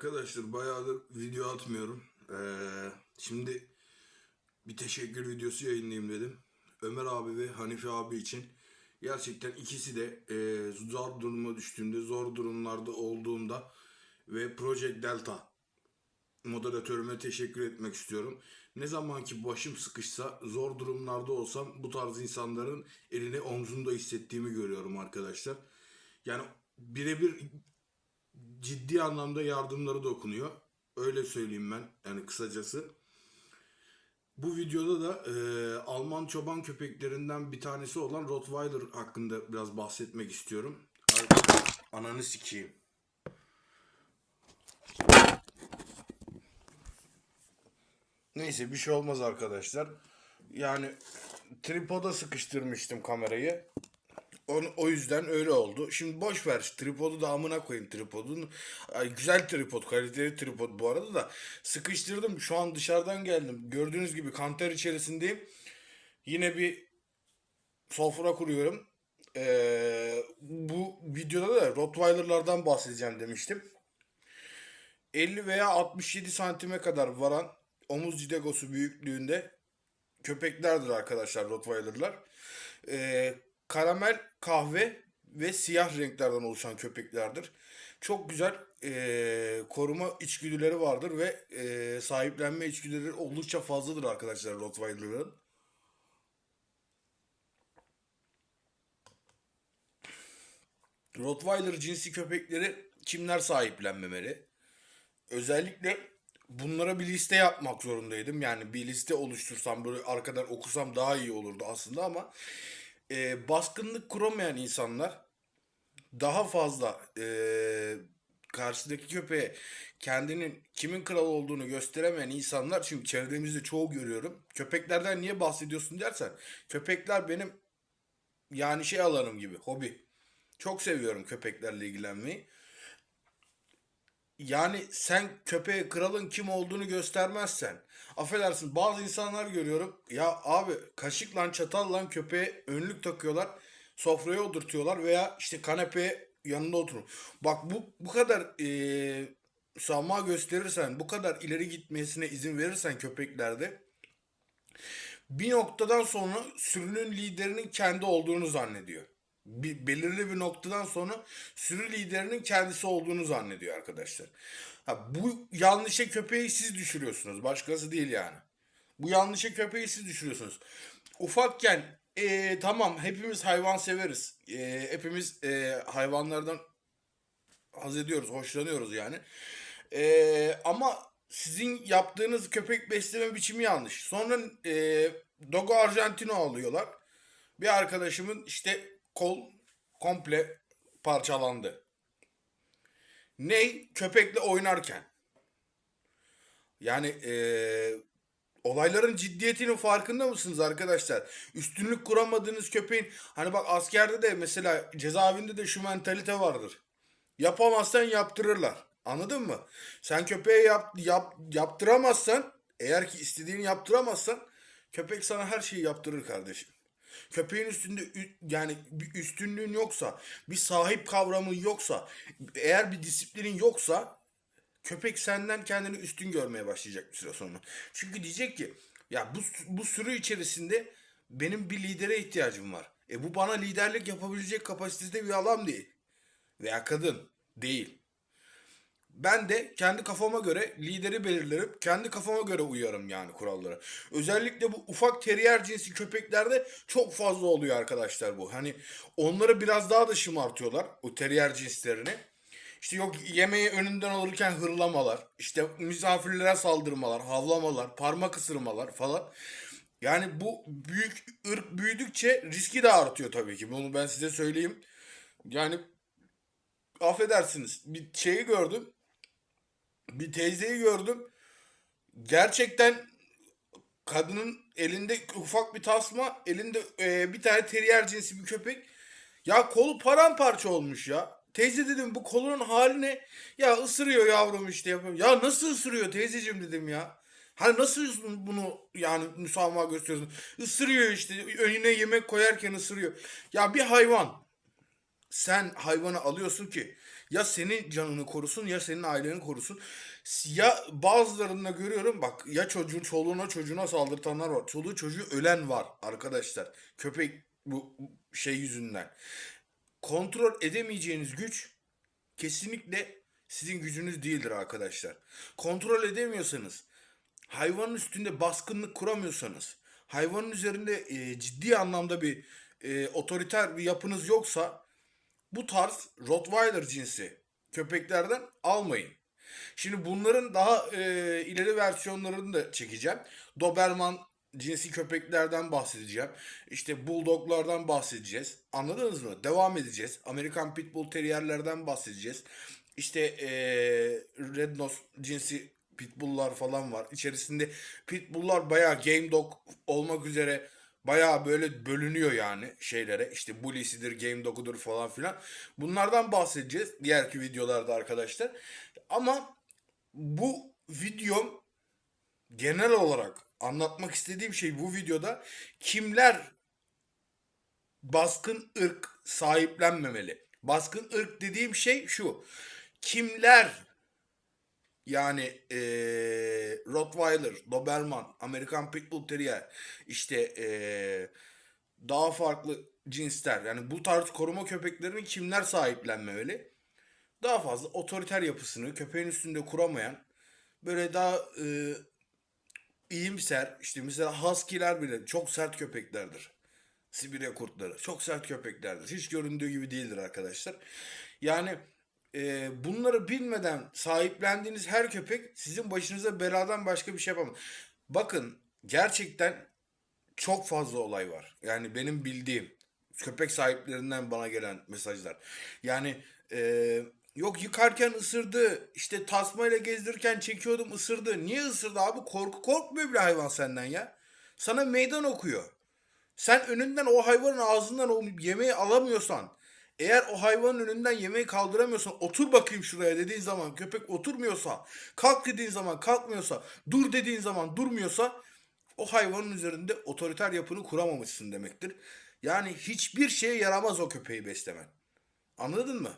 Arkadaşlar bayağıdır video atmıyorum. Ee, şimdi bir teşekkür videosu yayınlayayım dedim. Ömer abi ve Hanife abi için. Gerçekten ikisi de e, zor duruma düştüğümde, zor durumlarda olduğumda ve Project Delta moderatörüme teşekkür etmek istiyorum. Ne zaman ki başım sıkışsa, zor durumlarda olsam bu tarz insanların elini omzunda hissettiğimi görüyorum arkadaşlar. Yani birebir ciddi anlamda yardımları dokunuyor. Öyle söyleyeyim ben yani kısacası. Bu videoda da e, Alman çoban köpeklerinden bir tanesi olan Rottweiler hakkında biraz bahsetmek istiyorum. Ananı sikeyim. Neyse bir şey olmaz arkadaşlar. Yani tripoda sıkıştırmıştım kamerayı. Onu, o yüzden öyle oldu. Şimdi boş ver tripodu da amına koyayım tripodun. Ay, güzel tripod, kaliteli tripod bu arada da. Sıkıştırdım. Şu an dışarıdan geldim. Gördüğünüz gibi kanter içerisindeyim. Yine bir sofra kuruyorum. Ee, bu videoda da Rottweiler'lardan bahsedeceğim demiştim. 50 veya 67 santime kadar varan omuz cidegosu büyüklüğünde köpeklerdir arkadaşlar Rottweiler'lar. Ee, karamel, kahve ve siyah renklerden oluşan köpeklerdir. Çok güzel ee, koruma içgüdüleri vardır ve ee, sahiplenme içgüdüleri oldukça fazladır arkadaşlar Rottweiler'ların. Rottweiler cinsi köpekleri kimler sahiplenmemeli? Özellikle bunlara bir liste yapmak zorundaydım. Yani bir liste oluştursam böyle arkadan okusam daha iyi olurdu aslında ama e, baskınlık kuramayan insanlar daha fazla e, karşıdaki köpeğe kendinin kimin kral olduğunu gösteremeyen insanlar çünkü çevremizde çoğu görüyorum. Köpeklerden niye bahsediyorsun dersen köpekler benim yani şey alanım gibi hobi. Çok seviyorum köpeklerle ilgilenmeyi. Yani sen köpeğe kralın kim olduğunu göstermezsen affedersin bazı insanlar görüyorum ya abi kaşıkla çatalla köpeğe önlük takıyorlar sofraya oturtuyorlar veya işte kanepeye yanında oturun. Bak bu bu kadar eee müsamaha gösterirsen bu kadar ileri gitmesine izin verirsen köpeklerde bir noktadan sonra sürünün liderinin kendi olduğunu zannediyor. Bir, belirli bir noktadan sonra sürü liderinin kendisi olduğunu zannediyor arkadaşlar. Ha, bu yanlışa köpeği siz düşürüyorsunuz. Başkası değil yani. Bu yanlışa köpeği siz düşürüyorsunuz. Ufakken ee, tamam hepimiz hayvan severiz. Ee, hepimiz ee, hayvanlardan haz ediyoruz, hoşlanıyoruz yani. Ee, ama sizin yaptığınız köpek besleme biçimi yanlış. Sonra ee, Dogo Argentino alıyorlar. Bir arkadaşımın işte kol komple parçalandı. Ney? Köpekle oynarken. Yani eee, olayların ciddiyetinin farkında mısınız arkadaşlar? Üstünlük kuramadığınız köpeğin hani bak askerde de mesela cezaevinde de şu mentalite vardır. Yapamazsan yaptırırlar. Anladın mı? Sen köpeğe yap, yap, yaptıramazsan eğer ki istediğini yaptıramazsan köpek sana her şeyi yaptırır kardeşim. Köpeğin üstünde yani bir üstünlüğün yoksa, bir sahip kavramın yoksa, eğer bir disiplinin yoksa köpek senden kendini üstün görmeye başlayacak bir süre sonra. Çünkü diyecek ki ya bu, bu sürü içerisinde benim bir lidere ihtiyacım var. E bu bana liderlik yapabilecek kapasitede bir adam değil. Veya kadın değil. Ben de kendi kafama göre lideri belirlerim. Kendi kafama göre uyarım yani kurallara. Özellikle bu ufak terrier cinsi köpeklerde çok fazla oluyor arkadaşlar bu. Hani onları biraz daha da şımartıyorlar o terrier cinslerini. İşte yok yemeği önünden alırken hırlamalar, işte misafirlere saldırmalar, havlamalar, parmak ısırmalar falan. Yani bu büyük ırk büyüdükçe riski de artıyor tabii ki. Bunu ben size söyleyeyim. Yani affedersiniz bir şeyi gördüm. Bir teyzeyi gördüm. Gerçekten kadının elinde ufak bir tasma, elinde e, bir tane terrier cinsi bir köpek. Ya kolu paramparça olmuş ya. Teyze dedim bu kolunun hali ne? Ya ısırıyor yavrum işte yapıyorum. Ya nasıl ısırıyor teyzeciğim dedim ya. Hani nasıl bunu yani müsamaha gösteriyorsun? Isırıyor işte önüne yemek koyarken ısırıyor. Ya bir hayvan sen hayvanı alıyorsun ki Ya senin canını korusun ya senin aileni korusun. Ya bazılarında görüyorum bak ya çocuğun çoluğuna çocuğuna saldırtanlar var. Çoluğu çocuğu ölen var arkadaşlar. Köpek bu şey yüzünden. Kontrol edemeyeceğiniz güç kesinlikle sizin gücünüz değildir arkadaşlar. Kontrol edemiyorsanız, hayvanın üstünde baskınlık kuramıyorsanız, hayvanın üzerinde e, ciddi anlamda bir e, otoriter bir yapınız yoksa bu tarz Rottweiler cinsi köpeklerden almayın. Şimdi bunların daha e, ileri versiyonlarını da çekeceğim. Doberman cinsi köpeklerden bahsedeceğim. İşte Bulldoglardan bahsedeceğiz. Anladınız mı? Devam edeceğiz. Amerikan Pitbull Terrierlerden bahsedeceğiz. İşte e, Red Nose cinsi Pitbull'lar falan var. İçerisinde Pitbull'lar bayağı Game Dog olmak üzere bayağı böyle bölünüyor yani şeylere. İşte Bully'sidir, Game Dog'udur falan filan. Bunlardan bahsedeceğiz diğerki videolarda arkadaşlar. Ama bu videom genel olarak anlatmak istediğim şey bu videoda kimler baskın ırk sahiplenmemeli. Baskın ırk dediğim şey şu. Kimler yani eee Rottweiler, Doberman, Amerikan Pitbull Terrier, işte eee, daha farklı cinsler yani bu tarz koruma köpeklerini kimler sahiplenmemeli? Daha fazla otoriter yapısını köpeğin üstünde kuramayan böyle daha eee iyimser işte mesela Husky'ler bile çok sert köpeklerdir. Sibirya kurtları çok sert köpeklerdir. Hiç göründüğü gibi değildir arkadaşlar. Yani e, bunları bilmeden sahiplendiğiniz her köpek sizin başınıza beladan başka bir şey yapamaz. Bakın gerçekten çok fazla olay var. Yani benim bildiğim köpek sahiplerinden bana gelen mesajlar. Yani e, yok yıkarken ısırdı, işte tasmayla gezdirirken çekiyordum ısırdı. Niye ısırdı abi? Korku korkmuyor bile hayvan senden ya. Sana meydan okuyor. Sen önünden o hayvanın ağzından o yemeği alamıyorsan, eğer o hayvanın önünden yemeği kaldıramıyorsan, otur bakayım şuraya dediğin zaman köpek oturmuyorsa, kalk dediğin zaman kalkmıyorsa, dur dediğin zaman durmuyorsa, o hayvanın üzerinde otoriter yapını kuramamışsın demektir. Yani hiçbir şeye yaramaz o köpeği beslemen. Anladın mı?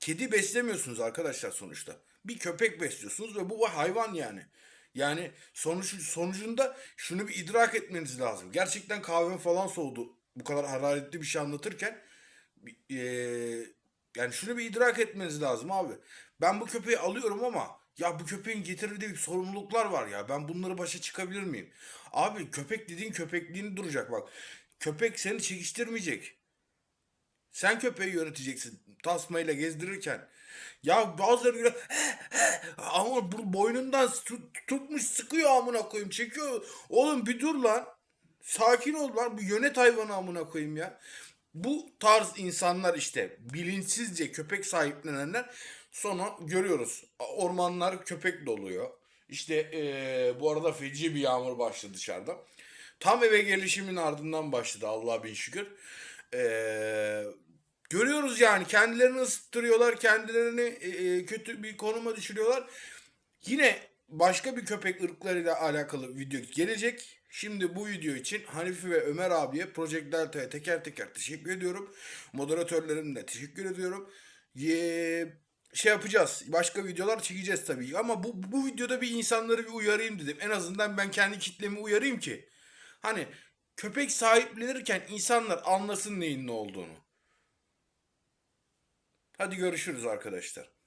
Kedi beslemiyorsunuz arkadaşlar sonuçta. Bir köpek besliyorsunuz ve bu hayvan yani. Yani sonuç, sonucunda şunu bir idrak etmeniz lazım. Gerçekten kahvem falan soğudu. Bu kadar hararetli bir şey anlatırken. Eee, yani şunu bir idrak etmeniz lazım abi. Ben bu köpeği alıyorum ama ya bu köpeğin getirdiği sorumluluklar var ya. Ben bunları başa çıkabilir miyim? Abi köpek dediğin köpekliğini duracak bak. Köpek seni çekiştirmeyecek. Sen köpeği yöneteceksin tasmayla gezdirirken. Ya bazıları böyle ama bu boynundan tut- tutmuş sıkıyor amına koyayım çekiyor. Oğlum bir dur lan. Sakin ol lan. Bu yönet hayvanı amına koyayım ya. Bu tarz insanlar işte bilinçsizce köpek sahiplenenler sonra görüyoruz. Ormanlar köpek doluyor. İşte eee, bu arada feci bir yağmur başladı dışarıda. Tam eve gelişimin ardından başladı Allah'a bin şükür. Eee, görüyoruz yani kendilerini ısıttırıyorlar, kendilerini eee, kötü bir konuma düşürüyorlar. Yine başka bir köpek ırklarıyla alakalı video gelecek. Şimdi bu video için Hanifi ve Ömer abiye Project Delta'ya teker teker teşekkür ediyorum. Moderatörlerim de teşekkür ediyorum. Ye, şey yapacağız. Başka videolar çekeceğiz tabii. Ama bu, bu videoda bir insanları bir uyarayım dedim. En azından ben kendi kitlemi uyarayım ki. Hani köpek sahiplenirken insanlar anlasın neyin ne olduğunu. Hadi görüşürüz arkadaşlar.